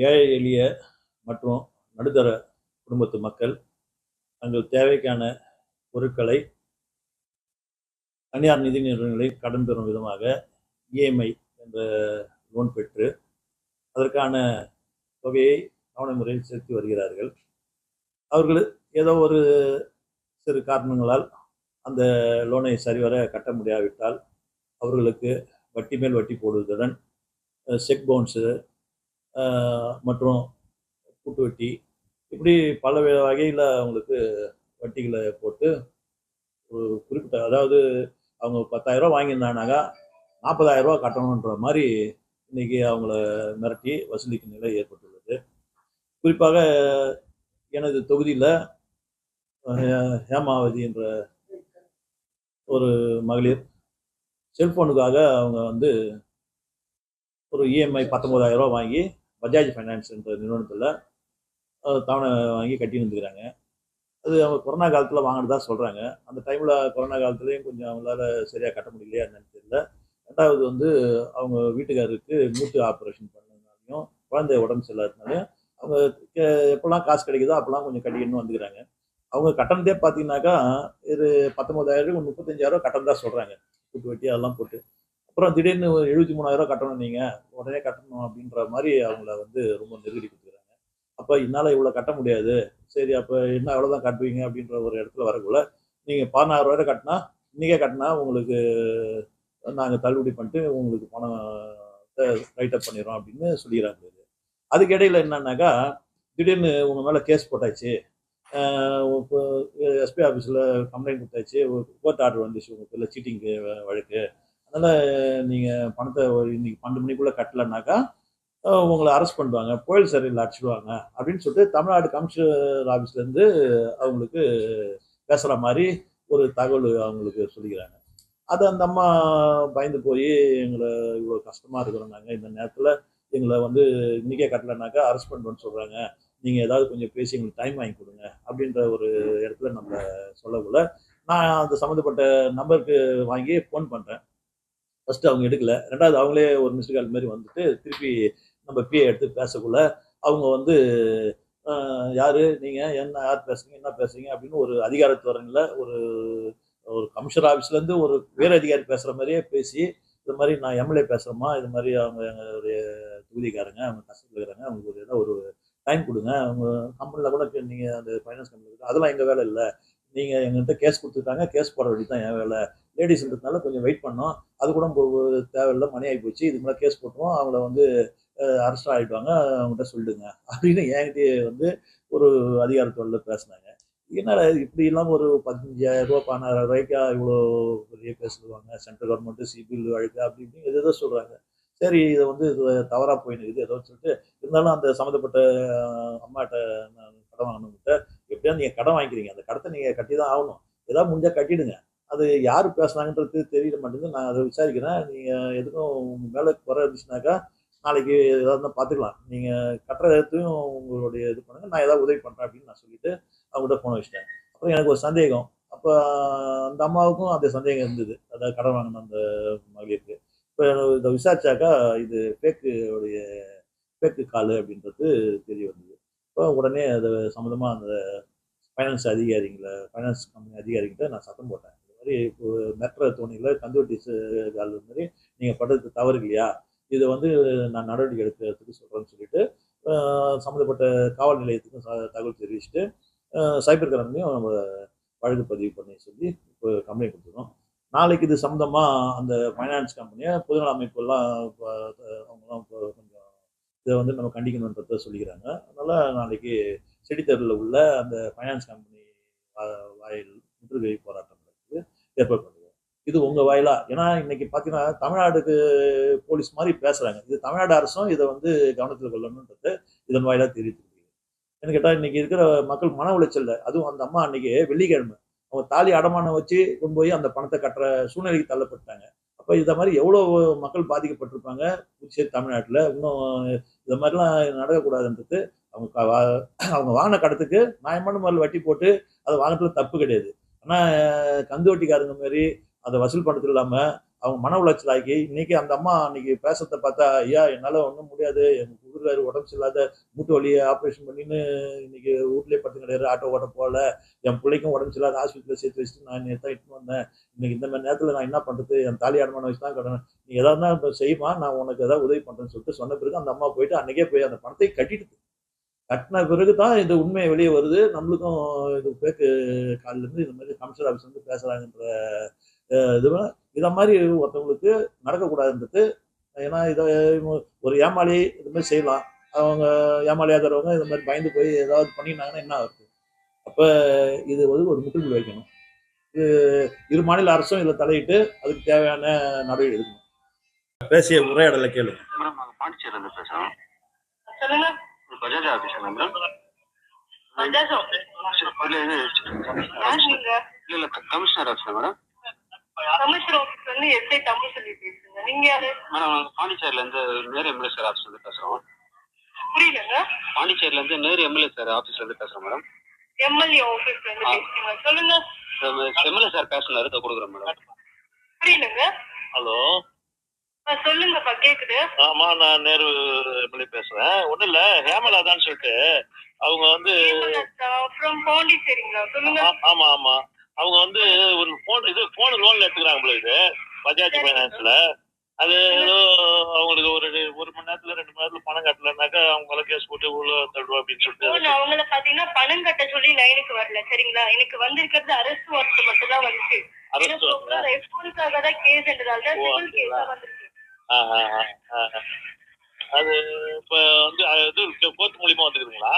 ஏழை எளிய மற்றும் நடுத்தர குடும்பத்து மக்கள் தங்கள் தேவைக்கான பொருட்களை தனியார் நிதி நிறுவனங்களில் கடன் பெறும் விதமாக இஎம்ஐ என்ற லோன் பெற்று அதற்கான தொகையை கவன முறையில் செலுத்தி வருகிறார்கள். அவர்கள் ஏதோ ஒரு சிறு காரணங்களால் அந்த லோனை சரிவர கட்ட முடியாவிட்டால் அவர்களுக்கு வட்டி மேல் வட்டி போடுவதுடன் செக் பவுன்ஸு மற்றும் கூட்டு வட்டி. இப்படி பல வகையில் அவங்களுக்கு வட்டிகளை போட்டு ஒரு குறிப்பிட்ட அதாவது அவங்க பத்தாயிரரூவா வாங்கியிருந்தாங்கனாக்கா நாற்பதாயிரரூவா கட்டணுன்ற மாதிரி இன்னைக்கு அவங்கள மிரட்டி வசூலிக்கும் நிலை ஏற்பட்டுள்ளது. குறிப்பாக எனது தொகுதியில் ஹேமாவதி என்ற ஒரு மகளிர் செல்ஃபோனுக்காக அவங்க வந்து ஒரு இஎம்ஐ பத்தொம்போதாயிரம் ரூபா வாங்கி பஜாஜ் ஃபைனான்ஸ்ன்ற நிறுவனத்தில் தவணை வாங்கி கட்டி வந்துக்கிறாங்க அது அவங்க கொரோனா காலத்தில் வாங்கினதா சொல்கிறாங்க அந்த டைமில் கொரோனா காலத்துலேயும் கொஞ்சம் அவங்களால சரியாக கட்ட முடியலையா என்னன்னு தெரியல. ரெண்டாவது வந்து அவங்க வீட்டுக்காரருக்கு மூட்டு ஆப்ரேஷன் பண்ணதுனாலையும் குழந்தை உடம்பு சரியில்லாதனாலையும் அவங்க கே- எப்பெல்லாம் காசு கிடைக்குதோ அப்போல்லாம் கொஞ்சம் கட்டிக்கணும்னு வந்துக்கிறாங்க. அவங்க கட்டணத்தே பார்த்தீங்கன்னாக்கா இது பத்தொன்பதாயிரம் முப்பத்தஞ்சாயிரம் கட்டணம் தான் சொல்கிறாங்க கூட்டு வட்டி அதெல்லாம் போட்டு. அப்புறம் திடீர்னு ஒரு எழுபத்தி மூணாயிரம் கட்டணும் நீங்கள் உடனே கட்டணும் அப்படின்ற மாதிரி அவங்கள வந்து ரொம்ப நெருக்கடி கொடுத்துக்கிறாங்க அப்போ என்னால் இவ்வளோ கட்ட முடியாது. சரி அப்போ என்ன அவ்வளோதான் கட்டுவீங்க அப்படின்ற ஒரு இடத்துல வரக்குள்ள நீங்கள் பதினாயிரம் ரூபாய் கட்டினா இன்றைக்கே கட்டினா உங்களுக்கு நாங்கள் தள்ளுபடி பண்ணிட்டு உங்களுக்கு பணம் ரைட்டப் பண்ணிடுறோம் அப்படின்னு சொல்லிடுறாங்க இது அதுக்கு இடையில என்னன்னாக்கா திடீர்னு உங்கள் மேலே கேஸ் போட்டாச்சு. எஸ்பி ஆஃபீஸில் கம்ப்ளைண்ட் கொடுத்தாச்சு. கோர்ட் ஆர்டர் வந்துச்சு உங்களுக்கு பேரில் சீட்டிங்கு வழக்கு. அதனால் நீங்கள் பணத்தை இன்றைக்கி இன்னைக்கு பன்னெண்டு மணிக்குள்ளே கட்டலைனாக்கா உங்களை அரெஸ்ட் பண்ணுவாங்க. புயல் சரியில் அடிச்சிடுவாங்க அப்படின்னு சொல்லிட்டு தமிழ்நாடு கமிஷனர் ஆஃபீஸ்லேருந்து அவங்களுக்கு பேசுகிற மாதிரி ஒரு தகவல் அவங்களுக்கு சொல்லிக்கிறாங்க. அது அந்த அம்மா பயந்து போய் எங்களை இவ்வளோ கஷ்டமாக இருக்கிறோம் நாங்கள் இந்த நேரத்தில் எங்களை வந்து இன்றைக்கே கட்டலைனாக்கா அரெஸ்ட் பண்ணுறோன்னு சொல்கிறாங்க நீங்கள் ஏதாவது கொஞ்சம் பேசி எங்களுக்கு டைம் வாங்கி கொடுங்க அப்படின்ற ஒரு இடத்துல நம்ம சொல்லக்குள்ள நான் அந்த சம்மந்தப்பட்ட நம்பருக்கு வாங்கி ஃபோன் பண்ணுறேன் ஃபஸ்ட்டு அவங்க எடுக்கல. ரெண்டாவது அவங்களே ஒரு மிஸ்டு கால் மாதிரி வந்துட்டு திருப்பி நம்ம பிஏ எடுத்து பேசக்குள்ள அவங்க வந்து யார்? நீங்கள் என்ன யார் பேசுறீங்க? என்ன பேசுறீங்க? அப்படின்னு ஒரு அதிகாரத்துவரனில் ஒரு ஒரு கமிஷனர் ஆஃபீஸ்லேருந்து ஒரு வேறு அதிகாரி பேசுகிற மாதிரியே பேசி இது மாதிரி நான் எம்எல்ஏ பேசுகிறோமா இது மாதிரி அவங்க எங்களுடைய தொகுதிக்காரங்க அவங்க கஷ்டத்தில் இருக்கிறாங்க. அவங்களுக்கு ஒரு ஏதாவது ஒரு டைம் கொடுங்க. அவங்க கம்பெனியில் கூட நீங்கள் அந்த ஃபைனான்ஸ் கம்பெனி அதெல்லாம் எங்கள் வேலை இல்லை. நீங்கள் எங்கள்கிட்ட கேஸ் கொடுத்துருக்காங்க. கேஸ் போட வேண்டியது தான் என் வேலை. லேடிஸ்ன்றதுனால கொஞ்சம் வெயிட் பண்ணோம். அது கூட இப்போ தேவையில்லை மணி ஆகி போச்சு. இதுக்கு மேலே கேஸ் போட்டுருவோம். அவங்கள வந்து அரெஸ்ட் ஆகிடுவாங்க அவங்ககிட்ட சொல்லிடுங்க. அப்படின்னு என்கிட்டயே வந்து ஒரு அதிகாரத்தோட பேசினாங்க. என்னடா இது? இப்படி இல்லாமல் ஒரு பதினஞ்சாயிரம் ரூபா பதினாயிரம் ரூபாய்க்கா இவ்வளோ பெரிய பேசுவாங்க சென்ட்ரல் கவர்மெண்ட்டு சிபில் வழக்கு அப்படி இப்படின்னு எது எதோ சொல்கிறாங்க சரி இதை வந்து தவறாக போயினுக்குது ஏதோ சொல்லிட்டு இருந்தாலும் அந்த சம்மந்தப்பட்ட அம்மாட்ட நான் கடன் வாங்கினவங்கிட்ட எப்படியா நீங்கள் கடன் வாங்கிக்கிறீங்க. அந்த கடத்தை நீங்கள் கட்டி தான் ஆகணும். ஏதாவது முடிஞ்சால் கட்டிடுங்க. அது யார் பேசுனாங்கன்றது தெரியல மாட்டேங்குது. நான் அதை விசாரிக்கிறேன். நீங்கள் எதுக்கும் உங்கள் மேலே குறை இருந்துச்சுனாக்கா நாளைக்கு ஏதாவது இருந்தால் பார்த்துக்கலாம் நீங்கள் கட்டுற இடத்தையும் உங்களுடைய இது பண்ணுங்கள் நான் ஏதாவது உதவி பண்ணுறேன் அப்படின்னு நான் சொல்லிட்டு அவங்ககிட்ட ஃபோன் வச்சிட்டேன். அப்புறம் எனக்கு ஒரு சந்தேகம். அப்போ அந்த அம்மாவுக்கும் அந்த சந்தேகம் இருந்தது. அதாவது கடன் வாங்கின அந்த மகளிருக்கு. இப்போ இதை விசாரிச்சாக்கா இது பேக்கு உடைய பேக்கு கால் அப்படின்றது தெரிய வந்தது. இப்போ உடனே அது சம்மந்தமாக அந்த ஃபைனான்ஸ் அதிகாரிங்களை ஃபைனான்ஸ் கம்பெனி அதிகாரிகிட்ட நான் சத்தம் போட்டேன். மாதிரி இப்போ மெட்ரோ தோணியில் கந்துவட்டி கால் மாதிரி நீங்கள் படுறது தவறு இல்லையா இதை வந்து நான் நடவடிக்கை எடுக்கிறதுக்கு சொல்கிறேன்னு சொல்லிட்டு சம்மந்தப்பட்ட காவல் நிலையத்துக்கும் தகவல் தெரிவிச்சுட்டு சைபர் கிரைம்லையும் நம்ம வழக்கு பதிவு பண்ணி சொல்லி இப்போ கம்ப்ளைண்ட் கொடுத்துருக்கோம். நாளைக்கு இது சம்மந்தமாக அந்த ஃபைனான்ஸ் கம்பெனியை பொதுநல அமைப்புலாம் இப்போ, அவங்களாம் இப்போ கொஞ்சம் இதை வந்து நம்ம கண்டிக்கணுன்றத சொல்லிக்கிறாங்க. அதனால் நாளைக்கு செடித்தரில் உள்ள அந்த ஃபைனான்ஸ் கம்பெனி வாயில் முற்றுகை போராட்டம் ஏற்பாடு பண்ணுவோம். இது உங்கள் வாயிலா? ஏன்னா இன்னைக்கு பார்த்தீங்கன்னா தமிழ்நாடுக்கு போலீஸ் மாதிரி பேசுகிறாங்க இது தமிழ்நாடு அரசும் இதை வந்து கவனத்தில் கொள்ளணுன்றது இதன் வாயிலாக தெரிவித்து என்ன கேட்டால் இன்னைக்கு இருக்கிற மக்கள் மன உளைச்சல் அதுவும் அந்த அம்மா அன்னைக்கு வெள்ளிக்கிழமை. அவங்க தாலி அடமானம் வச்சு கொண்டு போய் அந்த பணத்தை கட்டுற சூழ்நிலைக்கு தள்ளப்பட்டாங்க. அப்போ இதை மாதிரி எவ்வளோ மக்கள் பாதிக்கப்பட்டிருப்பாங்க? புதுச்சேரி தமிழ்நாட்டில். இன்னும் இந்த மாதிரிலாம் நடக்கக்கூடாதுன்றது அவங்க வா- அவங்க வாங்கின கடத்துக்கு நியாயமான முறையில் வட்டி போட்டு அதை வாங்கினதுல தப்பு கிடையாது. ஆனால் கந்து வட்டிக்காரங்க மாதிரி அதை வசூல் பண்ணுறது இல்லாமல் அவங்க மன உளைச்சல் ஆக்கி இன்னைக்கு அந்த அம்மா அன்னைக்கு பேசுறத பார்த்தா ஐயா என்னால் ஒன்றும் முடியாது. எனக்கு குதிர்காரு உடம்பு சரியில்லாத மூட்டு வலியை ஆப்ரேஷன் பண்ணின்னு இன்னைக்கு வீட்லயே படுத்து கிடையாது ஆட்டோ ஓட்ட போகல. என் பிள்ளைக்கும் உடம்பு சரியில்லாத ஹாஸ்பிட்டலில் சேர்த்து வச்சுட்டு நான் நேற்று தான் இட்டுன்னு வந்தேன். இன்னைக்கு இந்த மாதிரி நேரத்தில் நான் என்ன பண்ணுறது என் தாலி அடமான வச்சு தான் கடன் நீ எதாவது தான் இப்போ செய்யுமா நான் உனக்கு எதாவது உதவி பண்ணுறேன்னு சொல்லிட்டு சொன்ன பிறகு அந்த அம்மா போயிட்டு அன்றைக்கே போய் அந்த பணத்தை கட்டிட்டு கட்டின பிறகு தான் இந்த உண்மை வெளியே வருது. நம்மளுக்கும் இது பேக்கு காலிலேருந்து இந்த மாதிரி கமிஷனர் ஆஃபீஸ் வந்து பேசுகிறாங்கன்ற இதுவும் இதை மாதிரி ஒருத்தவங்களுக்கு நடக்கக்கூடாதுன்றது. ஏன்னா இதை ஒரு ஏமாளி இது மாதிரி செய்யலாம். அவங்க ஏமாளியாகிறவங்க இந்த மாதிரி பயந்து போய் ஏதாவது பண்ணினாங்கன்னா என்ன ஆகுது? அப்போ இது வந்து ஒரு முற்றுப்புள்ளி வைக்கணும். இது இரு மாநில அரசும் இதில் தலையிட்டு அதுக்கு தேவையான நடவடிக்கை எடுக்கணும். பேசிய உரையாடலை கேளு மேடம் நாங்கள் பஜாஜ் ஆஃபீஸ் மேடம் ஆஃபீஸ் இல்ல இது இல்ல இல்ல commissioner office madam commissioner office வந்து எஸ்ஐ தமிழ் சொல்லி பேசுங்க நீங்க யாரு மேடம் நாங்கள் பாண்டிச்சேரியில இருந்து நேரு எம்எல்ஏ சார் ஆஃபீஸ்ல இருந்து பேசுறோம் புரியலங்க பாண்டிச்சேரியில இருந்து நேரு எம்எல்ஏ சார் ஆஃபீஸ்ல இருந்து பேசுறோம் மேடம் எம்எல்ஏ ஆஃபீஸ்ல இருந்து பேசுறீங்க சொல்லுங்க எம்எல்ஏ சார் பேசினாரு இதை கொடுக்குறோம் மேடம் புரியலங்க ஹலோ சொல்லுங்கப்பா கேக்குது. ஆமா நான் நேரு எம்எல்ஏ பேசுறேன். ஒண்ணும் இல்ல ஹேமலாதான்னு சொல்லிட்டு அவங்க வந்து ஃப்ரம் பாண்டிச்சேரிங்களா? சொல்லுங்க. ஆமா ஆமா அவங்க வந்து ஒரு போன் இது போன் லோன்ல எடுத்துக்கிறாங்க போல இது பஜாஜ் ஃபைனான்ஸ்ல அது ஏதோ அவங்களுக்கு ஒரு ஒரு மணி நேரத்துல ரெண்டு மணி நேரத்துல பணம் கட்டலனாக்கா அவங்க கேஸ் போட்டு உள்ள தள்ளுவோம் அப்படின்னு சொல்லிட்டு அவங்கள பாத்தீங்கன்னா பணம் கட்ட சொல்லி லைனுக்கு வரல சரிங்களா? எனக்கு வந்திருக்கிறது அரெஸ்ட் வாரண்ட் மட்டும் தான் வந்துச்சு அரசு ரெஸ்பான்ஸாக தான் கேஸ்ன்றதால தான் சிவில் கேஸா வந்திருக்கு. அது இப்ப வந்து அது கோர்ட் மூலியமா வந்துருக்குங்களா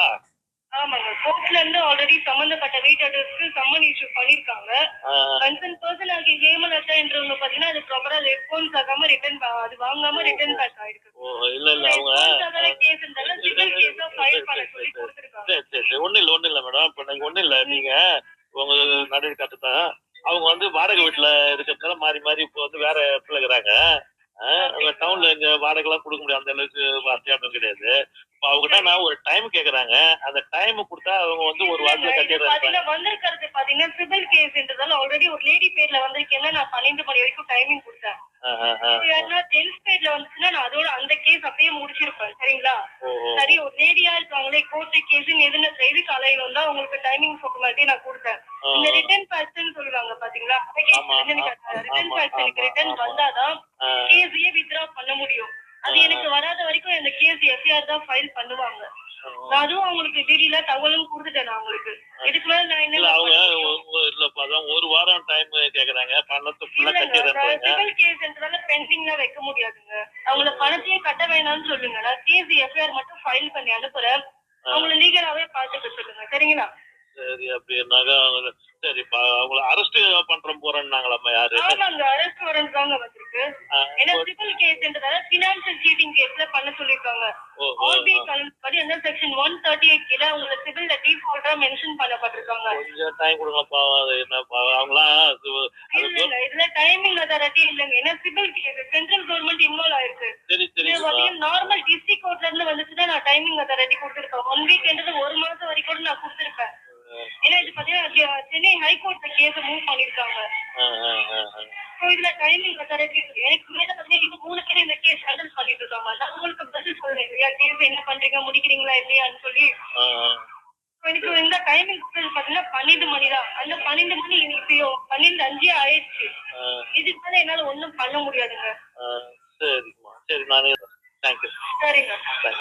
ஆமாங்க கோர்ட்ல இருந்து ஆல்ரெடி சம்பந்தப்பட்ட வீட்டு அட்ரஸ்க்கு சம்மன் இஷ்யூ பண்ணிருக்காங்க. கன்சர்ன் பர்சன் ஆகிய ஹேமலதா என்றவங்க பாத்தீங்கன்னா அது ப்ராப்பரா ரெஸ்பான்ஸ் ஆகாம ரிட்டர்ன் அது வாங்காம ரிட்டர்ன் பேக் ஆயிருக்கு. இல்ல இல்ல அவங்க கேஸ் இருந்தாலும் சிவில் கேஸா ஃபைல் பண்ண சொல்லி கொடுத்துருக்காங்க. சரி சரி ஒன்றும் இல்லை ஒன்றும் இல்லை மேடம் இப்போ நீங்கள் ஒன்றும் இல்லை. நீங்கள் உங்க நடுவில் கற்றுத்தான் அவங்க வந்து வாடகை வீட்டில் இருக்கிறதுனால மாறி மாறி இப்போ வந்து வேற அவங்க டவுனில் இங்கே வாடகைலாம் கொடுக்க முடியாது. அந்த அளவுக்கு வசதியானது கிடையாது. இப்போ அவங்ககிட்ட நான் ஒரு டைம் கேட்குறாங்க அந்த டைம் கொடுத்தா அவங்க வந்து ஒரு வாரத்தில் கட்டிடுறாங்க. வந்திருக்கிறது பாத்தீங்கன்னா சிவில் கேஸ்ன்றதால ஆல்ரெடி ஒரு லேடி பேர்ல வந்திருக்கேன்னா நான் பன்னெண்டு மணி வரைக்கும் டைமிங் கொடுத்தேன். யாருன்னா ஜென்ஸ் பேர்ல வந்துச்சுன்னா நான் அதோட அந்த கேஸ் அப்படியே முடிச்சிருப்பேன் சரிங்களா? சரி ஒரு லேடியா இருக்காங்களே கோர்ட்டு கேஸ் எதுன்னு எதுக்கு அலையணும் தான் உங்களுக்கு டைமிங் ஃபார்மாலிட்டி நான் கொடுத்தேன் இந்த ரிட்டர்ன் பேட்சன் சொல்லுவாங்க பாத்தீங்களா? ரிட்டர்ன் ஆமா, ரிட்டர்ன். வந்தாதான் கேஸையே வித்ரா பண்ண முடியும். அது எனக்கு வராத வரைக்கும் இந்த கேஸ் எஃப்ஐஆர் தான் ஃபைல் பண்ணுவாங்க. அதுவும் அவங்களுக்கு தெரியல தகவலும் கொடுத்துட்டேன் நான் உங்களுக்கு இதுக்கு மேல நான் இல்லை என்ன அவங்க ஒ- ஒ- இல்லைப்பா அதான் ஒரு வாரம் டைம் கேட்குறாங்க பணத்தை ஃபுல்லாக கட்டிடுறாங்க சிவில் கேஸ்ன்றதால பெண்டிங்ல வைக்க முடியாதுங்க. அவங்கள பணத்தையே கட்ட வேணாம்னு சொல்லுங்க. நான் கேஸ் எஃப்ஐஆர் மட்டும் ஃபைல் பண்ணி அனுப்புறேன். அவங்கள லீகலாவே பாத்துக்க சொல்லுங்க. சரிங்களா? சரி அப்படின்னாக்கா சரிப்பா அவங்கள அரெஸ்ட் பண்றோம் போறேன்னாங்களாம்மா யாரு? ஆமாங்க அரெஸ்ட் ஆ, ஏன்னா சிவில் கேஸ்ன்றதால பினான்சியல் சீட்டிங் கேஸ்ல பண்ண சொல்லிருக்காங்க. ஆர்பிஐ. படி அந்த செக்ஷன் ஒன் தேர்ட்டி எயிட் கீழ உங்களை சிவில்ல டிஃபால்ட்டா மென்ஷன் பண்ணப்பட்டிருக்காங்க. கொஞ்சம் டைம் கொடுங்கப்பா அது இல்லங்க இதுல டைமிங் அதாரிட்டி இல்லங்க. ஏன்னா civil case central government involve ஆயிருக்கு. சரி நார்மல் டிஸ்ட்ரிக்ட் கோர்ட்ல இருந்து வந்துச்சுன்னா நான் டைமிங் அதாரிட்டி கொடுத்துருப்பேன். ஒன் வீக்ன்றது ஒரு மாசம் வரைக்கும் கூட நான் கொடுத்துருப்பேன். ஏன்னா இது பாத்தீங்கன்னா சென்னை ஹைகோர்ட்ல கேஸ் மூவ் பண்ணிருக்காங்க. இதுல டைமிங் எனக்கு மேல பாத்தீங்கன்னா இது மூணு பேர் இந்த கேஸ் ஹேண்டில் பண்ணிட்டு இருக்காங்க. நான் உங்களுக்கு பதில் சொல்றேன் இல்லையா? கேஸ் என்ன பண்றீங்க முடிக்கிறீங்களா இல்லையான்னு சொல்லி. எனக்கு இந்த டைமிங் பாத்தீங்கன்னா பன்னெண்டு மணி தான். அந்த பன்னெண்டு மணி இப்போ பன்னெண்டு அஞ்சே ஆயிடுச்சு. இதுக்கு மேல என்னால ஒண்ணும் பண்ண முடியாதுங்க. சரிம்மா. சரி நான் தேங்க்யூ சரிங்க.